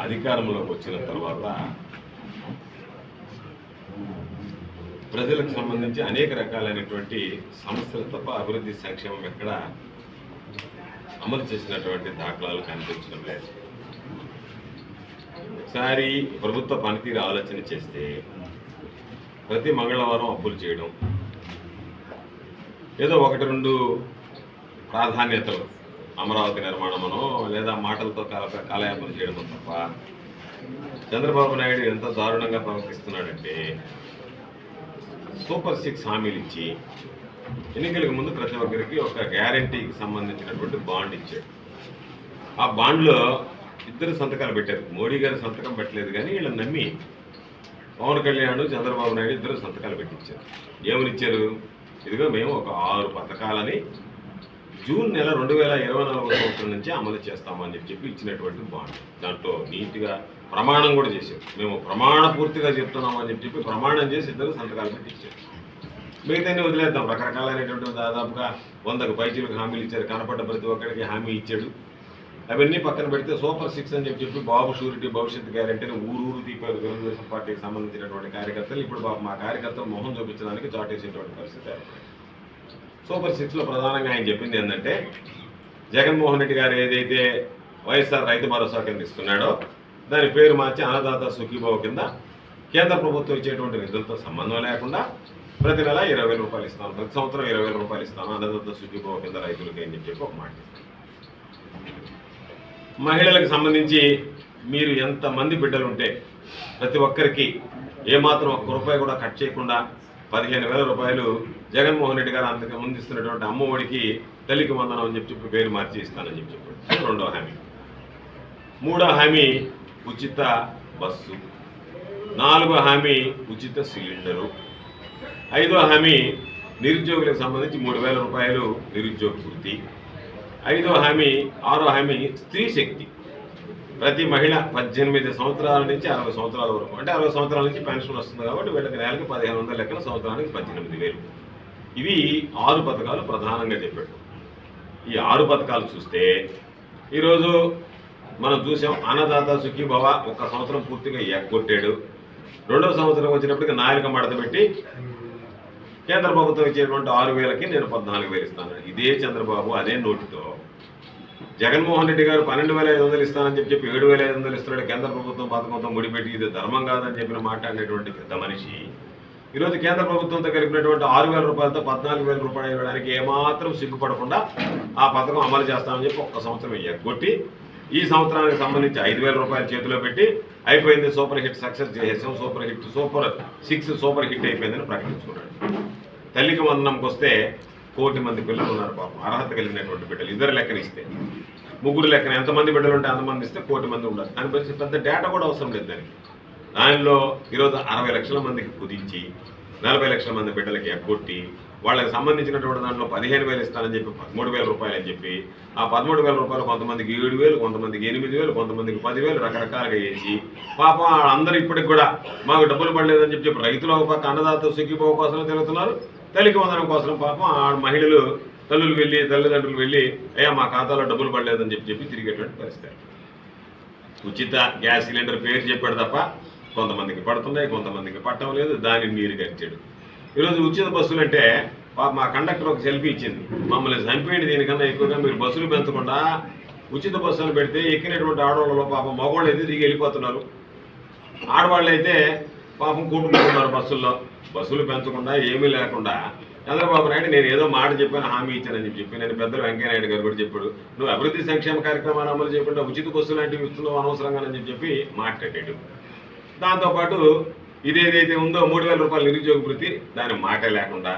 అధికారంలోకి వచ్చిన తర్వాత ప్రజలకు సంబంధించి అనేక రకాలైనటువంటి సమస్యలు తప్ప అభివృద్ధి సంక్షేమం ఎక్కడ అమలు చేసినటువంటి దాఖలాలు కనిపించడం లేదు. ఒకసారి ప్రభుత్వ పనితీరు ఆలోచన చేస్తే ప్రతి మంగళవారం అప్పులు చేయడం ఏదో ఒకటి రెండు ప్రాధాన్యతలు అమరావతి నిర్మాణమును లేదా మాటలతో కాల కాలయాపన చేయడము తప్ప చంద్రబాబు నాయుడు ఎంత దారుణంగా ప్రవర్తిస్తున్నాడంటే సూపర్ సిక్స్ హామీలు ఇచ్చి ఎన్నికలకు ముందు ప్రతి ఒక్కరికి ఒక గ్యారంటీకి సంబంధించినటువంటి బాండ్ ఇచ్చాడు. ఆ బాండ్లో ఇద్దరు సంతకాలు పెట్టారు. మోడీ గారు సంతకం పెట్టలేదు కానీ వీళ్ళని నమ్మి పవన్ కళ్యాణ్ చంద్రబాబు నాయుడు ఇద్దరు సంతకాలు పెట్టించారు. ఏమని ఇచ్చారు ఇదిగో మేము ఒక ఆరు పథకాలని జూన్ నెల రెండు వేల ఇరవై నాలుగో సంవత్సరం నుంచి అమలు చేస్తామని చెప్పి చెప్పి ఇచ్చినటువంటి బాండ్. దాంట్లో నీట్గా ప్రమాణం కూడా చేశారు. మేము ప్రమాణ పూర్తిగా చెప్తున్నామని చెప్పి చెప్పి ప్రమాణం చేసి ఇద్దరు సంతకాలు పెట్టించారు. మిగతాన్ని వదిలేద్దాం. రకరకాలైనటువంటి దాదాపుగా వందకు పైచీలకు హామీలు ఇచ్చారు. కనపడ్డ ప్రతి ఒక్కరికి హామీ ఇచ్చాడు. అవన్నీ పక్కన పెడితే సూపర్ సిక్స్ అని చెప్పి చెప్పి బాబు షూరిటీ భవిష్యత్ గ్యారెంటీని ఊరు ఊరు తీపారు తెలుగుదేశం పార్టీకి సంబంధించినటువంటి కార్యకర్తలు. ఇప్పుడు బాబు మా కార్యకర్తలు మొహం చూపించడానికి చాటేసేటువంటి పరిస్థితి ఏర్పడింది. సూపర్ సిక్స్లో ప్రధానంగా ఆయన చెప్పింది ఏంటంటే జగన్మోహన్ రెడ్డి గారు ఏదైతే వైఎస్ఆర్ రైతు భరోసా కింద ఇస్తున్నాడో దాని పేరు మార్చి అన్నదాత సుఖీభావ కింద కేంద్ర ప్రభుత్వం ఇచ్చేటువంటి నిధులతో సంబంధం లేకుండా ప్రతి నెల ఇరవై వేల రూపాయలు ఇస్తాను ప్రతి సంవత్సరం ఇరవై వేల రూపాయలు ఇస్తాను అన్నదాత సుఖీభావ కింద రైతులకి అని చెప్పి ఒక మాట మహిళలకు సంబంధించి మీరు ఎంతమంది బిడ్డలు ఉంటే ప్రతి ఒక్కరికి ఏమాత్రం ఒక్క రూపాయి కూడా కట్ చేయకుండా పదిహేను వేల రూపాయలు జగన్మోహన్ రెడ్డి గారు అంతకు ముందు ఇస్తున్నటువంటి అమ్మఒడికి తల్లికి వందనం అని చెప్పి చెప్పి పేరు మార్చి ఇస్తానని చెప్పి చెప్పాడు. అది రెండో హామీ. మూడో హామీ ఉచిత బస్సు. నాలుగో హామీ ఉచిత సిలిండరు. ఐదో హామీ నిరుద్యోగులకు సంబంధించి మూడు వేల రూపాయలు నిరుద్యోగ వృత్తి ఐదో హామీ ఆరో హామీ స్త్రీ శక్తి. ప్రతి మహిళ పద్దెనిమిది సంవత్సరాల నుంచి అరవై సంవత్సరాల వరకు. అంటే అరవై సంవత్సరాల నుంచి పెన్షన్ వస్తుంది కాబట్టి వీళ్ళకి నెలకి పదిహేను వందల లెక్కన సంవత్సరానికి పద్దెనిమిది వేలు. ఇవి ఆరు పథకాలు ప్రధానంగా చెప్పాడు. ఈ ఆరు పథకాలు చూస్తే ఈరోజు మనం చూసాం అన్నదాత సుఖీభవ ఒక సంవత్సరం పూర్తిగా ఎగ్గొట్టాడు. రెండో సంవత్సరం వచ్చినప్పటికి నాయక మడత పెట్టి కేంద్ర ప్రభుత్వం ఇచ్చేటువంటి ఆరు వేలకి నేను పద్నాలుగు వేలు ఇస్తాను. ఇదే చంద్రబాబు అదే నోటితో జగన్మోహన్ రెడ్డి గారు పన్నెండు వేల ఐదు వందలు ఇస్తానని చెప్పి చెప్పి ఏడు వేల ఐదు వందలు ఇస్తున్నాడు. కేంద్ర ప్రభుత్వం పథకంతో ముడిపెట్టి ఇది ధర్మం కాదని చెప్పిన మాట్లాడినటువంటి పెద్ద మనిషి. ఈరోజు కేంద్ర ప్రభుత్వంతో కలిపినటువంటి ఆరు వేల రూపాయలతో పద్నాలుగు వేల రూపాయలు ఇవ్వడానికి ఏమాత్రం సిగ్గుపడకుండా ఆ పథకం అమలు చేస్తామని చెప్పి ఒక్క సంవత్సరం ఎగ్గొట్టి ఈ సంవత్సరానికి సంబంధించి ఐదు వేల రూపాయలు చేతిలో పెట్టి అయిపోయింది సూపర్ హిట్ సక్సెస్ చేసేసాం. Super hit super six super hit అయిపోయిందని ప్రకటించుకున్నాడు. తల్లికి వందనంకి వస్తే కోటి మంది పిల్లలు ఉన్నారు పాపం అర్హత కలిగినటువంటి బిడ్డలు. ఇద్దరు లెక్కన ఇస్తే ముగ్గురు లెక్కన. ఎంతమంది బిడ్డలు ఉంటే అంతమంది ఇస్తే కోటి మంది ఉండాలి దాని గురించి పెద్ద డేటా కూడా అవసరం లేదు దానికి. దానిలో ఈరోజు అరవై లక్షల మందికి కుదించి నలభై లక్షల మంది బిడ్డలకి ఎగ్గొట్టి వాళ్ళకి సంబంధించినటువంటి దాంట్లో పదిహేను వేలు ఇస్తానని చెప్పి పదమూడు వేల రూపాయలు అని చెప్పి ఆ పదమూడు వేల రూపాయలు కొంతమందికి ఏడు వేలు కొంతమందికి ఎనిమిది వేలు కొంతమందికి పదివేలు రకరకాలుగా వేసి పాపం అందరూ ఇప్పటికి కూడా మాకు డబ్బులు పడలేదని చెప్పి రైతులు ఒక పక్క అన్నదాత సుఖీభావ తిరుగుతున్నారు. తల్లికి వందనం కోసం పాపం ఆ మహిళలు తల్లులు వెళ్ళి తల్లిదండ్రులు వెళ్ళి అయ్యా మా ఖాతాలో డబ్బులు పడలేదని చెప్పి చెప్పి తిరిగేటువంటి పరిస్థితి. ఉచిత గ్యాస్ సిలిండర్ పేరు చెప్పాడు తప్ప కొంతమందికి పడుతున్నాయి కొంతమందికి పట్టడం లేదు దానిని మీరు గడిచాడు. ఈరోజు ఉచిత బస్సులు అంటే పాప మా కండక్టర్ ఒక సెల్ఫీ ఇచ్చింది. మమ్మల్ని చంపేయండి దీనికన్నా ఎక్కువగా మీరు బస్సులు పెంచకుండా ఉచిత బస్సులు పెడితే ఎక్కినటువంటి ఆడవాళ్ళలో పాపం మగవాళ్ళు అయితే దిగి వెళ్ళిపోతున్నారు? ఆడవాళ్ళు అయితే పాపం కూట్టుకుంటున్నారు బస్సుల్లో. బస్సులు పెంచకుండా ఏమీ లేకుండా చంద్రబాబు నాయుడు నేను ఏదో మాట చెప్పాను హామీ ఇచ్చానని చెప్పి చెప్పి నేను పెద్దలు వెంకయ్యనాయుడు గారు కూడా చెప్పాడు నువ్వు అభివృద్ధి సంక్షేమ కార్యక్రమాలు అమలు చేయకుండా ఉచిత బస్సు లాంటివి ఇస్తున్నావు అనవసరంగానని చెప్పి చెప్పి మాట్లాడాడు. దాంతోపాటు ఇదేదైతే ఉందో మూడు వేల రూపాయల నిరుద్యోగ వృత్తి దాని మాట లేకుండా